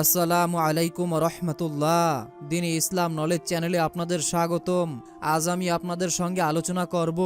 আসসালামু আলাইকুম রহমতুল্লাহ। দিন ইসলাম নলেজ চ্যানেলে আপনাদের স্বাগতম। আজ আমি আপনাদের সঙ্গে আলোচনা করব,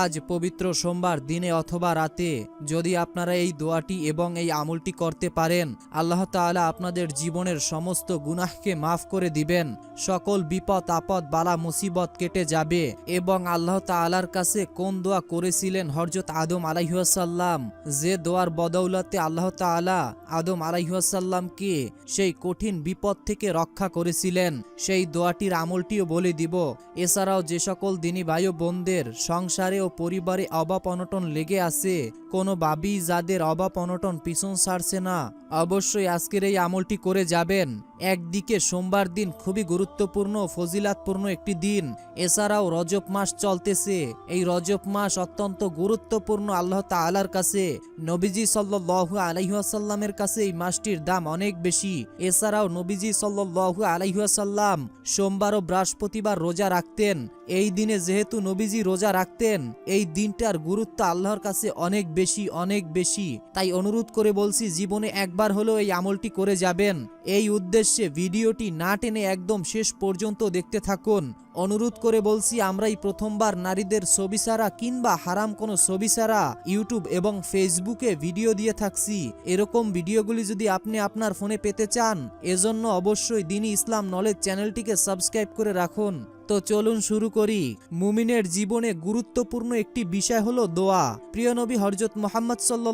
আজ পবিত্র সোমবার দিনে অথবা রাতে, যদি আপনারা এই দোয়াটি এবং এই আমলটি করতে পারেন, আল্লাহ তাআলা আপনাদের জীবনের সমস্ত গুনাহকে মাফ করে দিবেন। সকল বিপদ, আপদ, বালা, মুসিবত কেটে যাবে এবং আল্লাহ তাআলার কাছে কোন দোয়া করেছিলেন হরজত আদম আলাইহাসাল্লাম যে দোয়ার বদৌলতে আল্লাহ তাআলা আদম আলাইহাসাল্লামকে সেই কঠিন বিপদ থেকে রক্ষা করেছিলেন। সেই দোয়াটির আমলটিও বলে দিব। এছাড়াও যে সকল দিনী ভাই বোনদের সংসারে ও পরিবারে অভাব অনটন লেগে আছে, কোনো বাবি যাদের অভাব অনটন পিছন ছাড়ছে না, অবশ্যই আজকের এই আমলটি করে যাবেন। একদিকে সোমবার দিন খুবই গুরুত্বপূর্ণ ফজিলাতপূর্ণ একটি দিন, এছাড়াও রজব মাস চলতেছে। এই রজব মাস অত্যন্ত গুরুত্বপূর্ণ আল্লাহ তালার কাছে। নবীজি সাল্লু আলাইহাসাল্লামের কাছে এই মাসটির দাম অনেক বেশি। এছাড়াও নবীজি সাল্লু আলাইহাসাল্লাম সোমবার ও বৃহস্পতিবার রোজা রাখতেন। এই দিনে যেহেতু নবীজি রোজা রাখতেন, এই দিনটার গুরুত্ব আল্লাহর কাছে অনেক বেশি অনেক বেশি। তাই অনুরোধ করে বলছি, জীবনে একবার হলেও এই আমলটি করে যাবেন। এই উদ্দেশ্যে ভিডিওটি না টেনে একদম শেষ পর্যন্ত দেখতে থাকুন। অনুরোধ করে বলছি, আমরাই প্রথমবার নারীদের ছবি ছাড়া কিংবা হারাম কোনো ছবি ছাড়া ইউটিউব এবং ফেসবুকে ভিডিও দিয়ে থাকছি। এরকম ভিডিওগুলি যদি আপনি আপনার ফোনে পেতে চান, এজন্য অবশ্যই দিনই ইসলাম নলেজ চ্যানেলটিকে সাবস্ক্রাইব করে রাখুন। তো চলুন শুরু করি। মুমিনের জীবনে গুরুত্বপূর্ণ একটি বিষয় হলো দোয়া। প্রিয় নবী হরজত মোহাম্মদ সাল্লু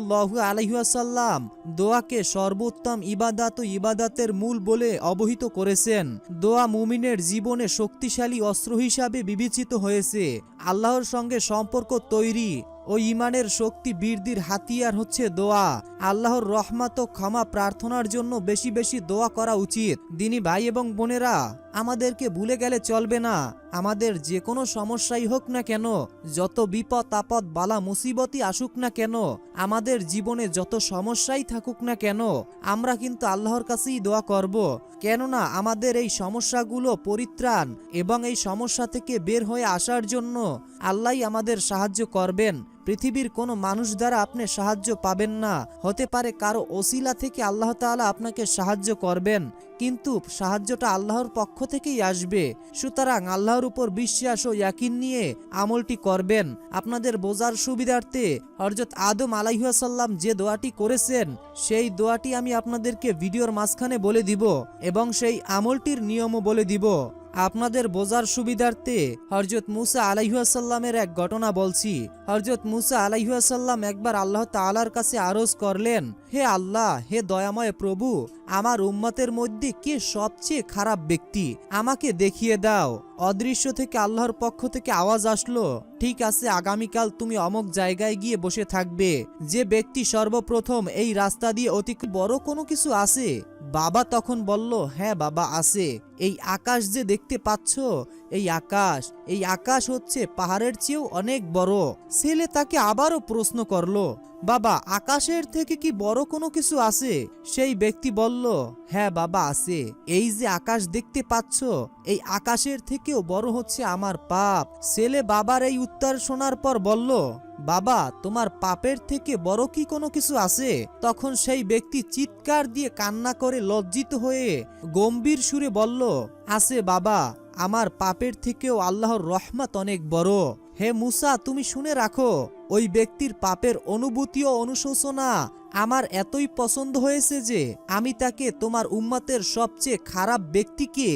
আলহিহাসাল্লাম দোয়াকে সর্বোত্তম ইবাদাত ও ইবাদাতের মূল বলে অবহিত করেছেন। দোয়া মুমিনের জীবনে শক্তিশালী অস্ত্র হিসাবে বিবেচিত হয়েছে। আল্লাহর সঙ্গে সম্পর্ক তৈরি ও ইমানের শক্তি বৃদ্ধির হাতিয়ার হচ্ছে দোয়া। আল্লাহর রহমাত ক্ষমা প্রার্থনার জন্য বেশি বেশি দোয়া করা উচিত। দিনী ভাই এবং বোনেরা আমাদেরকে ভুলে গেলে চলবে না। আমাদের যে কোনো সমস্যাই হোক না কেন, যত বিপদ, আপদ, বালা, মুসিবতই আসুক না কেন, আমাদের জীবনে যত সমস্যাই থাকুক না কেন, আমরা কিন্তু আল্লাহর কাছেই দোয়া করব। কেননা আমাদের এই সমস্যাগুলো পরিত্রাণ এবং এই সমস্যা থেকে বের হয়ে আসার জন্য আল্লাহই আমাদের সাহায্য করবেন। পৃথিবীর কোনো মানুষ দ্বারা আপনি সাহায্য পাবেন না। হতে পারে কারও ওসিলা থেকে আল্লাহ তাআলা আপনাকে সাহায্য করবেন, কিন্তু সাহায্যটা আল্লাহর পক্ষ থেকেই আসবে। সুতরাং আল্লাহর উপর বিশ্বাস ও ইয়াকিন নিয়ে আমলটি করবেন। আপনাদের বোঝার সুবিধার্থে হরজত আদম আলাইহাসাল্লাম যে দোয়াটি করেছেন, সেই দোয়াটি আমি আপনাদেরকে ভিডিওর মাঝখানে বলে দিব এবং সেই আমলটির নিয়মও বলে দিব। আপনাদের বোঝার সুবিধার্থে হরজত মুসা আলাইহাসাল্লামের এক ঘটনা বলছি। হরজত মুসা আলাইহাসাল্লাম একবার আল্লাহ তাআলার কাছে আরজ করলেন, হে আল্লাহ, হে দয়াময় প্রভু, আমার উম্মতের মধ্যে কে সবচেয়ে খারাপ ব্যক্তি? আমাকে দেখিয়ে দাও। অদৃশ্য থেকে আল্লাহর পক্ষ থেকে আওয়াজ আসলো, ঠিক আছে, আগামীকাল তুমি অমক জায়গায় গিয়ে বসে থাকবে। যে ব্যক্তি সর্বপ্রথম এই রাস্তা দিয়ে অতি বড় কোনো কিছু আছে? বাবা তখন বলল হ্যাঁ বাবা আছে। এই আকাশ যে দেখতে পাচ্ছ, এই আকাশ এই আকাশ হচ্ছে পাহাড়ের চেয়েও অনেক বড়। ছেলে তাকে আবারও প্রশ্ন করল, বাবা, আকাশের থেকে কি বড় কোনো কিছু আছে? সেই ব্যক্তি বলল হ্যাঁ বাবা আছে। এই যে আকাশ দেখতে পাচ্ছ, এই আকাশের থেকেও বড় হচ্ছে আমার পাপ। ছেলে বাবার এই উত্তর শোনার পর বলল বাবা, তোমার পাপের থেকে বড় কি কোনো কিছু আছে? তখন সেই ব্যক্তি চিৎকার দিয়ে কান্না করে লজ্জিত হয়ে গম্ভীর সুরে বলল, আছে বাবা, আমার পাপের থেকেও আল্লাহর রহমত অনেক বড়। হে মুসা, তুমি শুনে রাখো, ওই ব্যক্তির পাপের অনুভূতি ও অনুশোচনা আমার এতই পছন্দ হয়েছে যে আমি তাকে তোমার উম্মতের সবচেয়ে খারাপ ব্যক্তিকে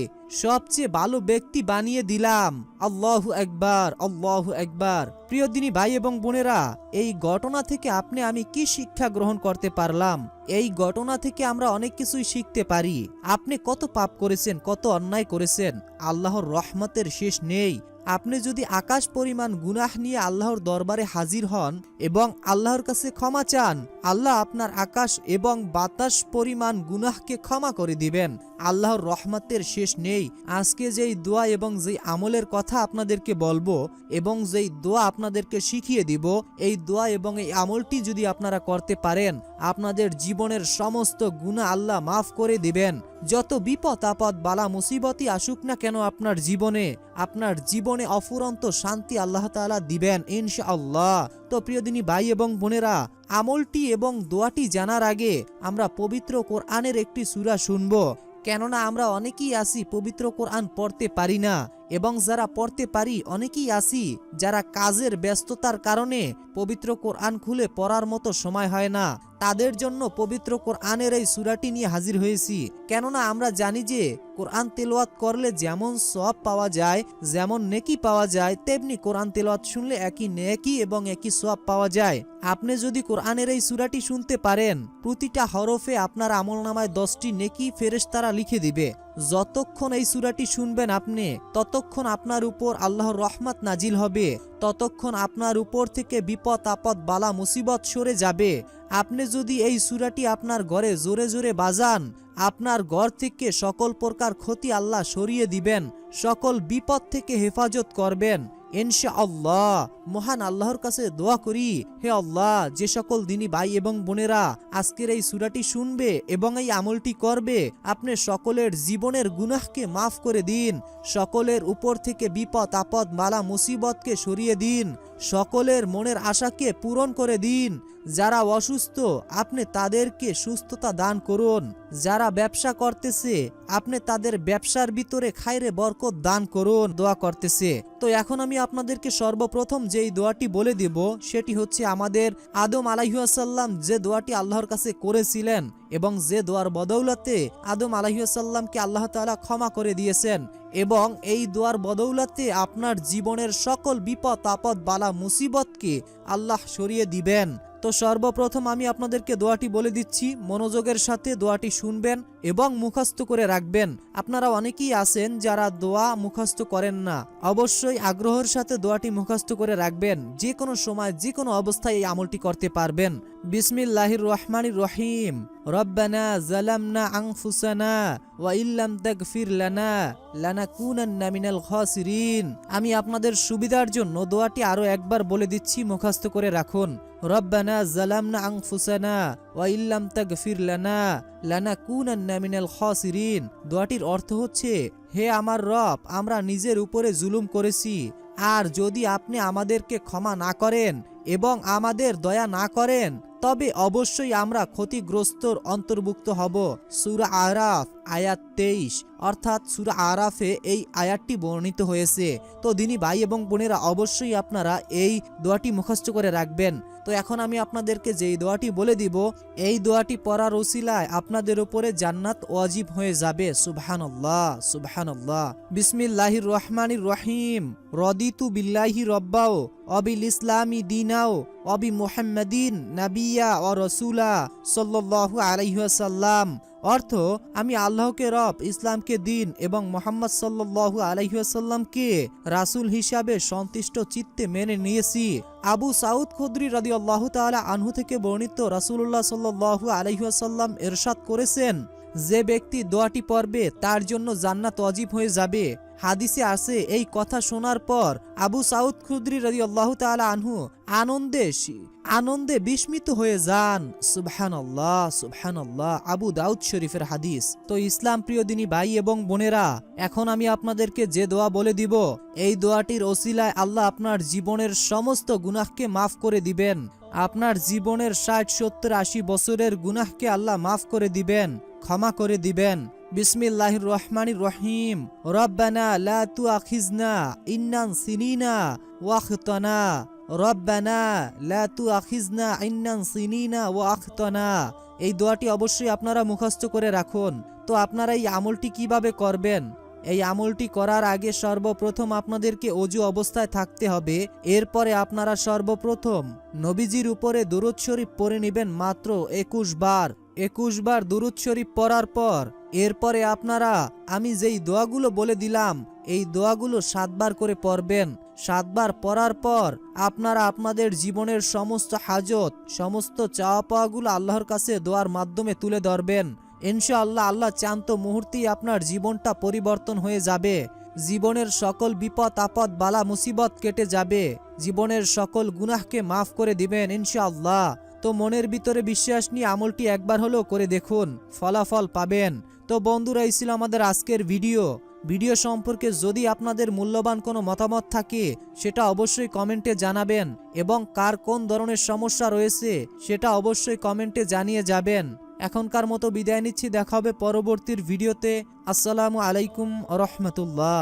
সবচেয়ে ভালো ব্যক্তি বানিয়ে দিলাম। আল্লাহ একবার আল্লাহ একবার প্রিয় দিনী ভাই এবং বোনেরা, এই ঘটনা থেকে আপনি আমি কি শিক্ষা গ্রহণ করতে পারলাম? এই ঘটনা থেকে আমরা অনেক কিছুই শিখতে পারি। আপনি কত পাপ করেছেন, কত অন্যায় করেছেন, আল্লাহর রহমতের শেষ নেই। আপনি যদি আকাশ পরিমাণ গুনাহ নিয়ে আল্লাহর দরবারে হাজির হন এবং আল্লাহর কাছে ক্ষমা চান, আল্লাহ আপনার আকাশ এবং বাতাস পরিমাণ গুনাহকে ক্ষমা করে দিবেন। আল্লাহর রহমতের শেষ নেই। আজকে যেই দোয়া এবং যেই আমলের কথা আপনাদেরকে বলব এবং যেই দোয়া আপনাদেরকে শিখিয়ে দিব, এই দোয়া এবং এই আমলটি যদি আপনারা করতে পারেন, আপনাদের জীবনের সমস্ত গুণা আল্লাহ মাফ করে দিবেন। যত বিপদ আপদ, বালা মুসিবতই আসুক না কেন আপনার জীবনে আপনার জীবনে অফুরন্ত শান্তি আল্লাহ তাআলা দিবেন ইনশাআল্লাহ। তো প্রিয় দিনী ভাই এবং বোনেরা, আমলটি এবং দোয়াটি জানার আগে আমরা পবিত্র কোরআনের একটি সূরা শুনব। কেননা আমরা অনেকেই আসি পবিত্র কোরআন পড়তে পারি না। এবং যারা পড়তে পারি, অনেকেই আসি যারা কাজের ব্যস্ততার কারণে পবিত্র কোরআন খুলে পড়ার মতো সময় হয় না। তাদের জন্য পবিত্র কোরআনের এই সুরাটি নিয়ে হাজির হয়েছি। কেননা আমরা জানি যে কোরআন তেলাওয়াত করলে যেমন সব পাওয়া যায়, যেমন নেকি পাওয়া যায়, তেমনি কোরআন তেলাওয়াত শুনলে একই নেকি এবং একই সব পাওয়া যায়। আপনি যদি কোরআনের এই সুরাটি শুনতে পারেন, প্রতিটা হরফে আপনার আমলনামায় দশটি নেকি ফেরেশতারা লিখে দিবে। যতক্ষণ এই সুরাটি শুনবেন আপনি, ততক্ষণ আপনার উপর আল্লাহর রহমত নাজিল হবে, ততক্ষণ আপনার উপর থেকে বিপদ আপদ বালা মুসিবত সরে যাবে। আপনি যদি এই সুরাটি আপনার ঘরে জোরে জোরে বাজান, আপনার ঘর থেকে সকল প্রকার ক্ষতি আল্লাহ সরিয়ে দিবেন, সকল বিপদ থেকে হেফাজত করবেন। ইনশা আল্লাহ মহান আল্লাহর কাছে দোয়া করি, হে আল্লাহ, যে সকল দিনী ভাই এবং বোনেরা আজকের এই সুরাটি শুনবে এবং এই আমলটি করবে, আপনি সকলের জীবনের গুনাহকে মাফ করে দিন, সকলের উপর থেকে বিপদ, আপদ মালা মুসিবতকে সরিয়ে দিন। সকলের মনের আশাকে পূরণ করে দিন। যারা অসুস্থ, আপনি তাদেরকে সুস্থতা দান করুন। যারা ব্যবসা করতেছে, আপনি তাদের ব্যবসার ভিতরে খাইরে বরকত দান করুন। দোয়া করতেছে। তো এখন আমি আপনাদেরকে সর্বপ্রথম যেই দোয়াটি বলে দিব, সেটি হচ্ছে আমাদের আদম আলাইহাসাল্লাম যে দোয়াটি আল্লাহর কাছে করেছিলেন এবং যে দোয়ার বদৌলতে আদম আলাইহাসাল্লামকে আল্লাহ তালা ক্ষমা করে দিয়েছেন এবং এই দোয়ার বদৌলতে আপনার জীবনের সকল বিপদ, আপদ, বালা, মুসিবতকে আল্লাহ সরিয়ে দিবেন। তো সর্বপ্রথম আমি আপনাদেরকে দোয়াটি বলে দিচ্ছি, মনোযোগের সাথে দোয়াটি শুনবেন এবং মুখস্থ করে রাখবেন। আপনারা অনেকেই আছেন যারা দোয়া মুখস্থ করেন না। অবশ্যই আগ্রহের সাথে দোয়াটি মুখস্থ করে রাখবেন। যে কোনো সময় যে কোনো অবস্থায় এই আমলটি করতে পারবেন। বিসমিল্লাহির রহমানির রহিম। রব্বানা জালামনা আনফুসানা ওয়া ইল্লাম তাগফির লানা লানাকুনান্না মিনাল খাসিরিন। আমি আপনাদের সুবিধার জন্য দোয়াটি আরও একবার বলে দিচ্ছি, মুখস্থ করে রাখুন। রব্বানা জালামনা আনফুসানা ওয়া ইল্লাম তাগফির লানা লানাকুনান্না মিনাল খাসিরিন দোয়াটির অর্থ হচ্ছে, হে আমার রব, আমরা নিজের উপরে জুলুম করেছি। আর যদি আপনি আমাদেরকে ক্ষমা না করেন এবং আমাদের দয়া না করেন, তবে অবশ্যই আমরা ক্ষতিগ্রস্তর অন্তর্ভুক্ত হব। সুরা আরাফ আয়াত তেইশ, অর্থাৎ সুরা আরাফে এই আয়াতটি বর্ণিত হয়েছে। তো দিনী ভাই এবং বোনেরা অবশ্যই আপনারা এই দোয়াটি মুখস্থ করে রাখবেন। তো এখন আমি আপনাদেরকে যেই দোয়াটি বলে দিব, এই দোয়াটি পড়ার ওসিলায় আপনাদের উপরে জান্নাত ওয়াজিব হয়ে যাবে। সুবহানাল্লাহ সুবহানাল্লাহ। বিসমিল্লাহির রহমানির রহিম। রদিতু বিল্লাহি রব্বাও, অবিল ইসলামি দিনাও, অবি মুহাম্মাদিন নাবিয়া ও রসুলা সাল্লাল্লাহু আলাইহাল্লাম অর্থ, আমি আল্লাহকে রব, ইসলামকে দিন এবং মোহাম্মদ সাল্লু আলহিহাসাল্লামকে রাসুল হিসাবে সন্তুষ্ট চিত্তে মেনে নিয়েছি। আবু সাউদ খুদ্রি রাজি আল্লাহ তালা আনহু থেকে বর্ণিত রাসুল্লাহ সাল্লু আলহিহাসাল্লাম এরশাদ করেছেন যে ব্যক্তি দোয়াটি পড়বে, তার জন্য জান্নাত অজীব হয়ে যাবে। হাদিসে আছে, এই কথা শোনার পর আবু সাউদ খুদ্রি রাজি আল্লাহ তালা আনহু আনন্দে আনন্দে বিস্মিত হয়ে যান। সুবহান আল্লাহ সুবহান আল্লাহ আবু দাউদ শরীফের হাদিস। তো ইসলাম প্রিয় দিনী ভাই এবং বোনেরা, এখন আমি আপনাদেরকে যে দোয়া বলে দিব, এই দোয়াটির ওসিলায় আল্লাহ আপনার জীবনের সমস্ত গুনাহকে মাফ করে দিবেন। আপনার জীবনের ষাট, সত্তর, আশি বছরের গুনাহকে আল্লাহ মাফ করে দিবেন। ক্ষমা করে দিবেন। বিসমিল্লাহির রহমানির রহিম। রব্বানা লা তুআখিজনা ইন্নান সিনিনা ওয়াখতানা। রব্বানা লা তুআখিজনা ইন্নান সিনিনা ওয়াখতানা। এই দোয়াটি অবশ্যই আপনারা মুখস্থ করে রাখুন। তো আপনারা এই আমলটি কীভাবে করবেন? এই আমলটি করার আগে সর্বপ্রথম আপনাদেরকে অজু অবস্থায় থাকতে হবে। এরপরে আপনারা সর্বপ্রথম নবীজির উপরে দুরুদ শরীফ পরে নেবেন মাত্র একুশ বার। একুশ বার দুরুদ শরীফ পড়ার পর, এরপরে আপনারা, আমি যেই দোয়াগুলো বলে দিলাম, এই দোয়াগুলো সাতবার করে পড়বেন। সাতবার পড়ার পর, আপনারা আপনাদের জীবনের সমস্ত হাজত, সমস্ত চাওয়া পাওয়াগুলো আল্লাহর কাছে দোয়ার মাধ্যমে তুলে ধরবেন। ইনশাআল্লাহ আল্লাহ চান্ত মুহূর্তেই আপনার জীবনটা পরিবর্তন হয়ে যাবে। জীবনের সকল বিপদ, আপদ, বালা, মুসিবত কেটে যাবে। জীবনের সকল গুনাহকে মাফ করে দিবেন ইনশাআল্লাহ। তো মনের ভিতরে বিশ্বাস নিয়ে আমলটি একবার হলেও করে দেখুন, ফলাফল পাবেন। তো বন্ধুরা, এই ছিল আমাদের আজকের ভিডিও। ভিডিও সম্পর্কে যদি আপনাদের মূল্যবান কোনো মতামত থাকে, সেটা অবশ্যই কমেন্টে জানাবেন এবং কার কোন ধরনের সমস্যা রয়েছে, সেটা অবশ্যই কমেন্টে জানিয়ে যাবেন। এখনকার মতো বিদায় নিচ্ছি, দেখা হবে পরবর্তীর ভিডিওতে। আসসালামু আলাইকুম রহমতুল্লাহ।